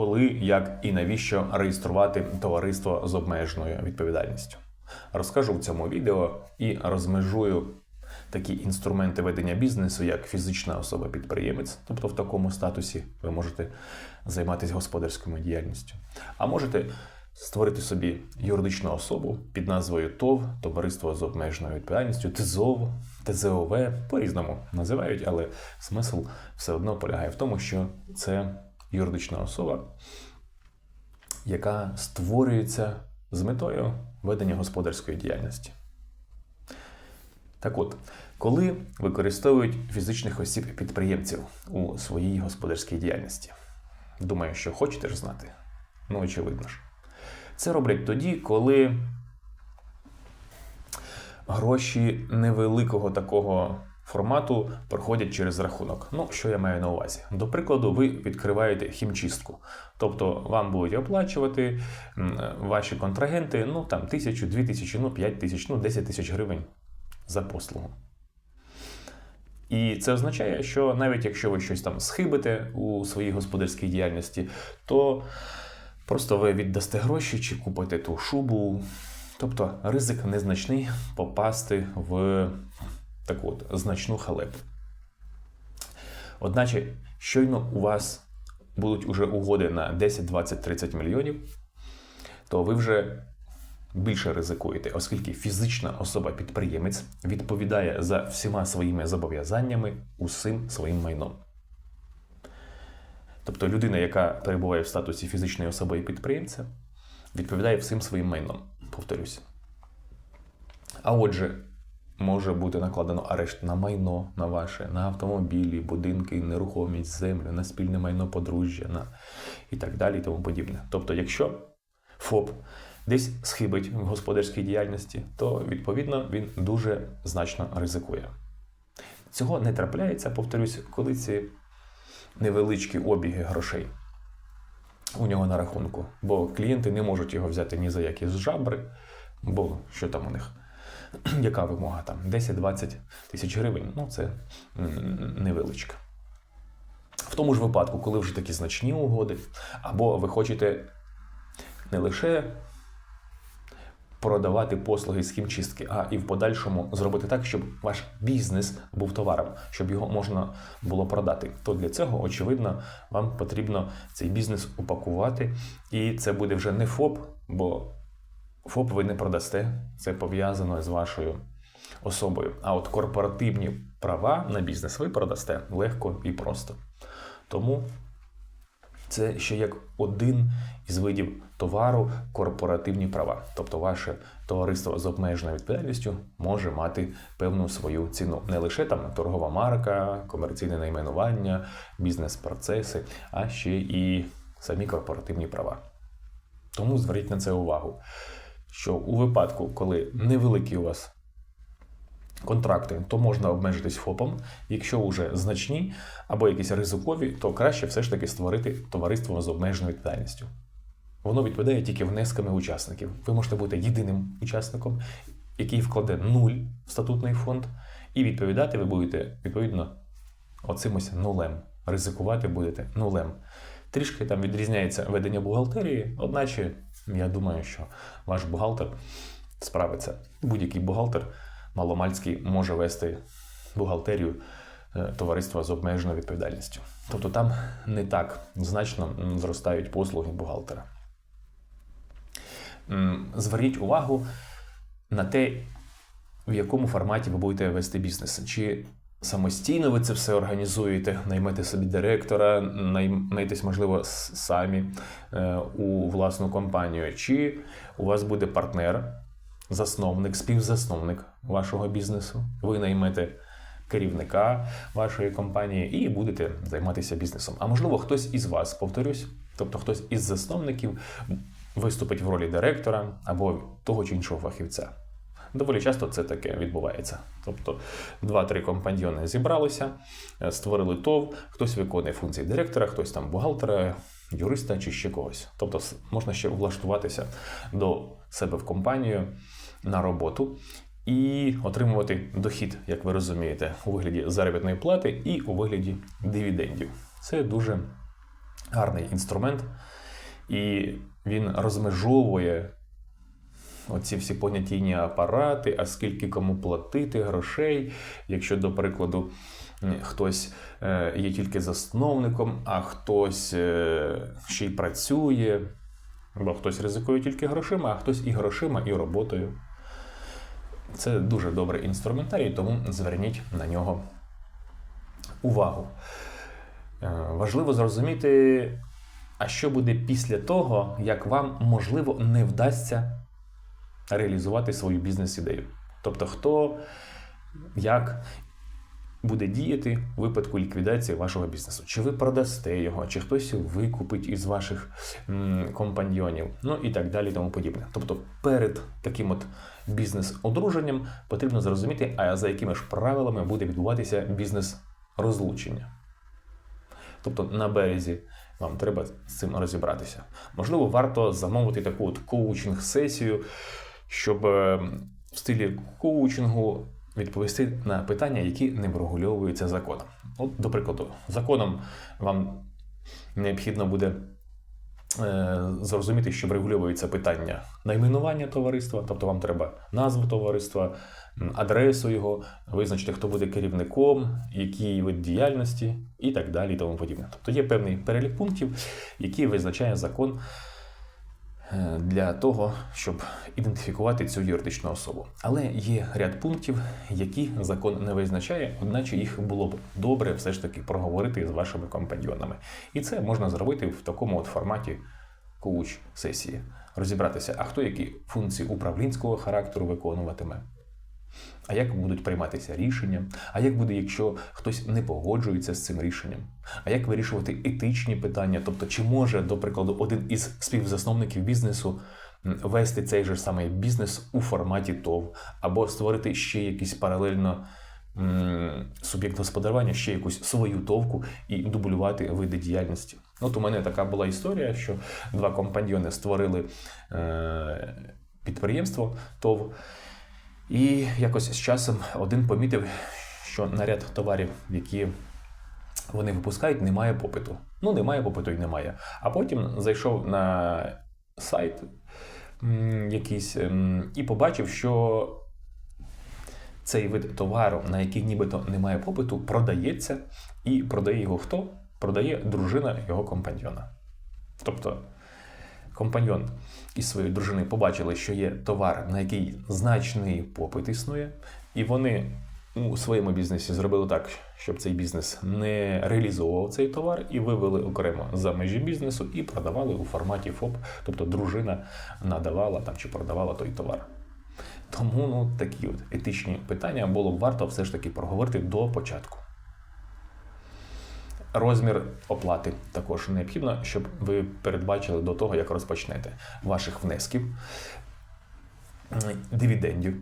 коли, як і навіщо реєструвати товариство з обмеженою відповідальністю. Розкажу в цьому відео і розмежую такі інструменти ведення бізнесу, як фізична особа-підприємець, тобто в такому статусі ви можете займатися господарською діяльністю, а можете створити собі юридичну особу під назвою ТОВ, товариство з обмеженою відповідальністю, ТЗОВ, ТЗОВ, по-різному називають, але смисл все одно полягає в тому, що це юридична особа, яка створюється з метою ведення господарської діяльності. Так от, коли використовують фізичних осіб підприємців у своїй господарській діяльності, думаю, що хочете ж знати? Ну, очевидно ж. Це роблять тоді, коли гроші невеликого такого формату проходять через рахунок. Ну, що я маю на увазі? До прикладу, ви відкриваєте хімчистку. Тобто вам будуть оплачувати ваші контрагенти ну там тисячу, дві тисячі, ну п'ять тисяч, ну 10 тисяч гривень за послугу. І це означає, що навіть якщо ви щось там схибите у своїй господарській діяльності, то просто ви віддасте гроші чи купите ту шубу. Тобто ризик незначний попасти в таку от значну халепу. Одначе, щойно у вас будуть уже угоди на 10, 20, 30 мільйонів, то ви вже більше ризикуєте, оскільки фізична особа-підприємець відповідає за всіма своїми зобов'язаннями усім своїм майном. Тобто людина, яка перебуває в статусі фізичної особи і підприємця, відповідає всім своїм майном. Повторюся. А отже, може бути накладено арешт на майно на ваше, на автомобілі, будинки, нерухомість, землю, на спільне майно подружжя на... і так далі, і тому подібне. Тобто, якщо ФОП десь схибить в господарській діяльності, то відповідно він дуже значно ризикує. Цього не трапляється, повторюсь, коли ці невеличкі обіги грошей у нього на рахунку, бо клієнти не можуть його взяти ні за які жабри, бо що там у них? Яка вимога там? 10-20 тисяч гривень. Ну, це невеличка. В тому ж випадку, коли вже такі значні угоди, або ви хочете не лише продавати послуги з хімчистки, а і в подальшому зробити так, щоб ваш бізнес був товаром, щоб його можна було продати. То для цього, очевидно, вам потрібно цей бізнес упакувати, і це буде вже не ФОП, бо ФОП ви не продасте. Це пов'язано з вашою особою. А от корпоративні права на бізнес ви продасте легко і просто. Тому це ще як один із видів товару корпоративні права. Тобто ваше товариство з обмеженою відповідальністю може мати певну свою ціну. Не лише там торгова марка, комерційне найменування, бізнес-процеси, а ще і самі корпоративні права. Тому зверніть на це увагу, що у випадку, коли невеликий у вас контракти, то можна обмежитись ФОПом. Якщо вже значні або якісь ризикові, то краще все ж таки створити товариство з обмеженою відповідальністю. Воно відповідає тільки внесками учасників. Ви можете бути єдиним учасником, який вкладе нуль в статутний фонд, і відповідати ви будете відповідно оцимось нулем. Ризикувати будете нулем. Трішки там відрізняється ведення бухгалтерії, одначе я думаю, що ваш бухгалтер справиться. Будь-який бухгалтер маломальський може вести бухгалтерію е, товариства з обмеженою відповідальністю. Тобто там не так значно зростають послуги бухгалтера. Зверніть увагу на те, в якому форматі ви будете вести бізнес. Чи самостійно ви це все організуєте, наймете собі директора, наймитесь, можливо, самі е, у власну компанію, чи у вас буде партнер, засновник, співзасновник вашого бізнесу. Ви наймете керівника вашої компанії і будете займатися бізнесом. А можливо, хтось із вас, повторюсь, тобто хтось із засновників виступить в ролі директора або того чи іншого фахівця. Доволі часто це таке відбувається. Тобто два-три компаньйони зібралися, е, створили ТОВ, хтось виконує функції директора, хтось там бухгалтера, юриста чи ще когось. Тобто можна ще влаштуватися до себе в компанію на роботу і отримувати дохід, як ви розумієте, у вигляді заробітної плати і у вигляді дивідендів. Це дуже гарний інструмент, і він розмежовує оці всі понятійні апарати, а скільки кому платити грошей, якщо, до прикладу, хтось е, є тільки засновником, а хтось е, ще й працює, бо хтось ризикує тільки грошима, а хтось і грошима, і роботою. Це дуже добрий інструментарій, тому зверніть на нього увагу. Е, Важливо зрозуміти, а що буде після того, як вам, можливо, не вдасться реалізувати свою бізнес-ідею. Тобто, хто як буде діяти в випадку ліквідації вашого бізнесу. Чи ви продасте його, чи хтось викупить із ваших компаньйонів, ну і так далі, тому подібне. Тобто, перед таким от бізнес-одруженням потрібно зрозуміти, а за якими ж правилами буде відбуватися бізнес-розлучення. Тобто на березі вам треба з цим розібратися. Можливо, варто замовити таку от коучинг-сесію, щоб е, в стилі коучингу відповісти на питання, які не врегульовуються законом. От, до прикладу, законом вам необхідно буде е, зрозуміти, що врегульовується питання найменування товариства, тобто вам треба назву товариства, адресу його, визначити, хто буде керівником, який вид діяльності і так далі, і тому подібне. Тобто є певний перелік пунктів, які визначає закон для того, щоб ідентифікувати цю юридичну особу. Але є ряд пунктів, які закон не визначає, одначе їх було б добре все ж таки проговорити з вашими компаньйонами. І це можна зробити в такому от форматі коуч-сесії. Розібратися, а хто які функції управлінського характеру виконуватиме. А як будуть прийматися рішення? А як буде, якщо хтось не погоджується з цим рішенням? А як вирішувати етичні питання? Тобто, чи може, до прикладу, один із співзасновників бізнесу вести цей же самий бізнес у форматі ТОВ, або створити ще якийсь паралельно суб'єкт господарювання, ще якусь свою товку і дублювати види діяльності? От у мене така була історія, що два компаньйони створили е, підприємство ТОВ. І якось з часом один помітив, що на ряд товарів, які вони випускають, немає попиту. Ну, немає попиту і немає. А потім зайшов на сайт якийсь і побачив, що цей вид товару, на який нібито немає попиту, продається, і продає його хто? Продає дружина його компаньйона. Тобто компаньйон із своєю дружиною побачили, що є товар, на який значний попит існує, і вони у своєму бізнесі зробили так, щоб цей бізнес не реалізовував цей товар, і вивели окремо за межі бізнесу і продавали у форматі ФОП, тобто дружина надавала там чи продавала той товар. Тому ну, такі от етичні питання було б варто все ж таки проговорити до початку. Розмір оплати також необхідно, щоб ви передбачили до того, як розпочнете ваших внесків, дивідендів.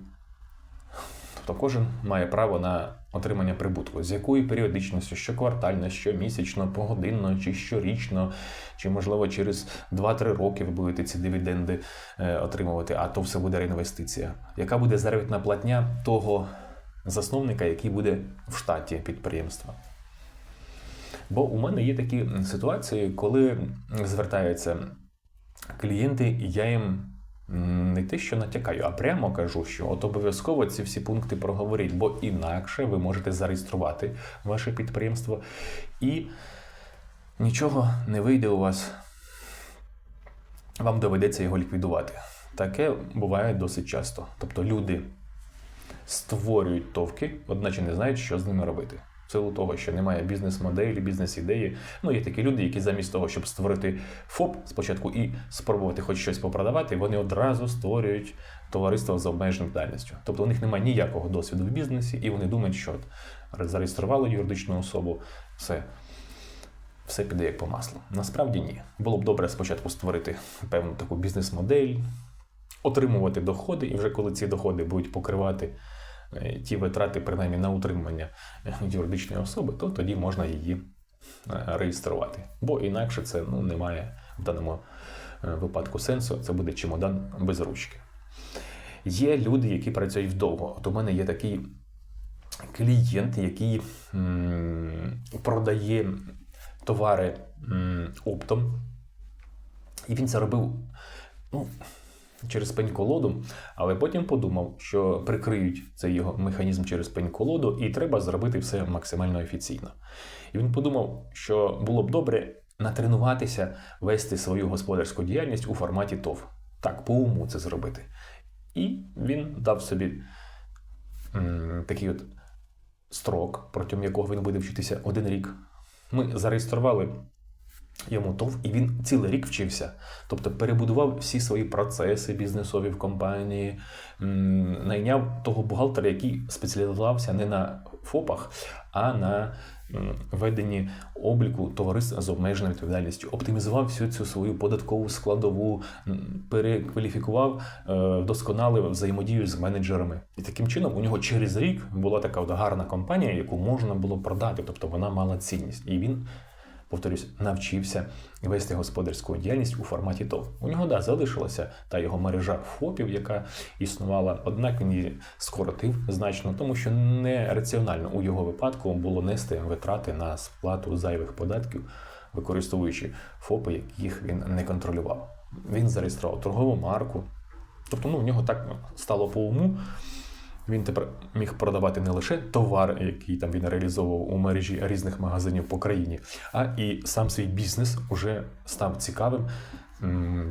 Тобто кожен має право на отримання прибутку. З якою періодичністю, щоквартально, щомісячно, погодинно, чи щорічно, чи, можливо, через 2-3 роки ви будете ці дивіденди е, отримувати, а то все буде реінвестиція. Яка буде заробітна платня того засновника, який буде в штаті підприємства? Бо у мене є такі ситуації, коли звертаються клієнти, і я їм не те, що натякаю, а прямо кажу, що от обов'язково ці всі пункти проговоріть, бо інакше ви можете зареєструвати ваше підприємство і нічого не вийде у вас. Вам доведеться його ліквідувати. Таке буває досить часто. Тобто люди створюють товки, одначе не знають, що з ними робити. В силу того, що немає бізнес-моделі, бізнес-ідеї. Ну, є такі люди, які замість того, щоб створити ФОП спочатку і спробувати хоч щось попродавати, вони одразу створюють товариство з обмеженою дальністю. Тобто у них немає ніякого досвіду в бізнесі, і вони думають, що от зареєстрували юридичну особу, все. Все піде як по маслу. Насправді ні. Було б добре спочатку створити певну таку бізнес-модель, отримувати доходи, і вже коли ці доходи будуть покривати ті витрати, принаймні на утримання е, юридичної особи, то тоді можна її е, реєструвати. Бо інакше це ну, не має в даному е, випадку сенсу, це буде чемодан без ручки. Є люди, які працюють вдовго. От у мене є такий клієнт, який м, продає товари м, оптом. І він це робив ну, через пень-колоду, але потім подумав, що прикриють цей його механізм через пень-колоду, і треба зробити все максимально офіційно. І він подумав, що було б добре натренуватися вести свою господарську діяльність у форматі ТОВ. Так, по уму це зробити. І він дав собі м, такий от строк, протягом якого він буде вчитися один рік. Ми зареєстрували йому ТОВ, і він цілий рік вчився. Тобто перебудував всі свої процеси бізнесові в компанії, найняв того бухгалтера, який спеціалізувався не на ФОПах, а на веденні обліку товариств з обмеженою відповідальністю, оптимізував всю цю свою податкову складову, перекваліфікував, е, вдосконалив взаємодію з менеджерами. І таким чином у нього через рік була така от гарна компанія, яку можна було продати, тобто вона мала цінність. І він повторюсь, навчився вести господарську діяльність у форматі ТОВ. У нього да, залишилася та його мережа ФОПів, яка існувала, однак він її скоротив значно, тому що нераціонально у його випадку було нести витрати на сплату зайвих податків, використовуючи ФОПи, яких він не контролював. Він зареєстрував торгову марку. Тобто, ну, у нього так стало по уму. Він тепер міг продавати не лише товар, який там він реалізовував у мережі різних магазинів по країні, а і сам свій бізнес уже став цікавим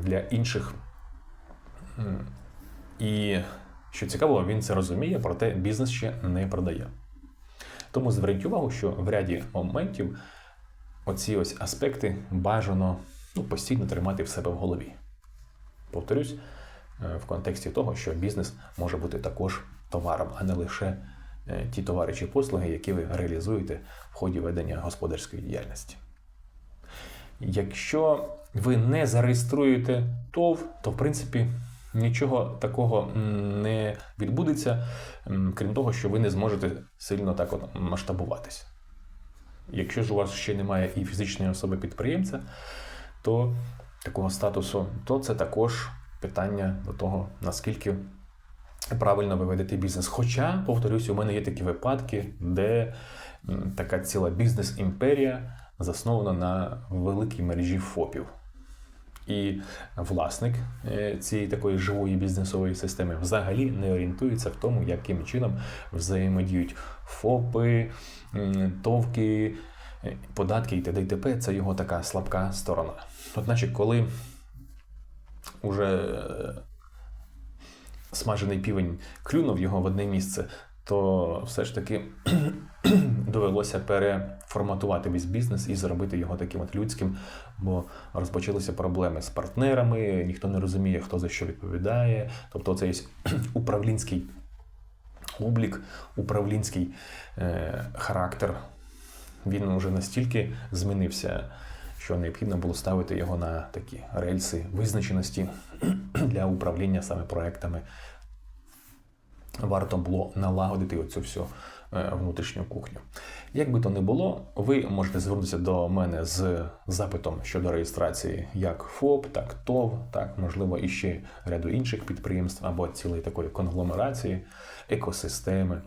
для інших. І що цікаво, він це розуміє, проте бізнес ще не продає. Тому зверніть увагу, що в ряді моментів оці ось аспекти бажано ну, постійно тримати в себе в голові. Повторюсь, е, в контексті того, що бізнес може бути також товаром, а не лише е, ті товари чи послуги, які ви реалізуєте в ході ведення господарської діяльності. Якщо ви не зареєструєте ТОВ, то в принципі нічого такого не відбудеться, крім того, що ви не зможете сильно так от масштабуватись. Якщо ж у вас ще немає і фізичної особи підприємця, то такого статусу, то це також питання до того, наскільки правильно ви бізнес. Хоча, повторюсь, у мене є такі випадки, де така ціла бізнес-імперія заснована на великій мережі ФОПів. І власник е, цієї такої живої бізнесової системи взагалі не орієнтується в тому, яким чином взаємодіють ФОПи, ТОВки, е, податки і т.д. і т.п. Це його така слабка сторона. Одначе, коли уже е, смажений півень клюнув його в одне місце, то все ж таки довелося переформатувати весь бізнес і зробити його таким от людським, бо розпочалися проблеми з партнерами, ніхто не розуміє, хто за що відповідає. Тобто цей управлінський облік, управлінський е, характер, він вже настільки змінився. Що необхідно було ставити його на такі рельси визначеності для управління саме проектами варто було налагодити оцю всю е, внутрішню кухню. Як би то не було, ви можете звернутися до мене з запитом щодо реєстрації як ФОП, так ТОВ, так, можливо, і ще ряду інших підприємств або цілої такої конгломерації, екосистеми.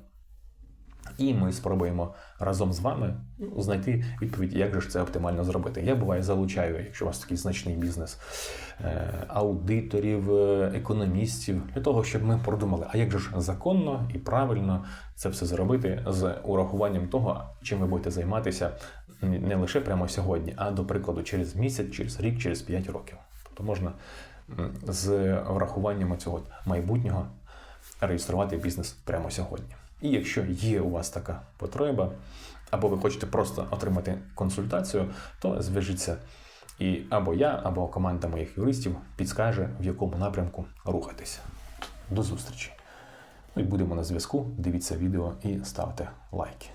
І ми спробуємо разом з вами ну, знайти відповідь, як же ж це оптимально зробити. Я буває залучаю, якщо у вас такий значний бізнес, е, аудиторів, е, економістів, для того, щоб ми продумали, а як же ж законно і правильно це все зробити з урахуванням того, чим ви будете займатися не лише прямо сьогодні, а до прикладу, через місяць, через рік, через 5 років. Тобто можна з врахуванням цього майбутнього реєструвати бізнес прямо сьогодні. І якщо є у вас така потреба, або ви хочете просто отримати консультацію, то зв'яжіться і або я, або команда моїх юристів підскаже, в якому напрямку рухатися. До зустрічі! Ну і будемо на зв'язку. Дивіться відео і ставте лайки.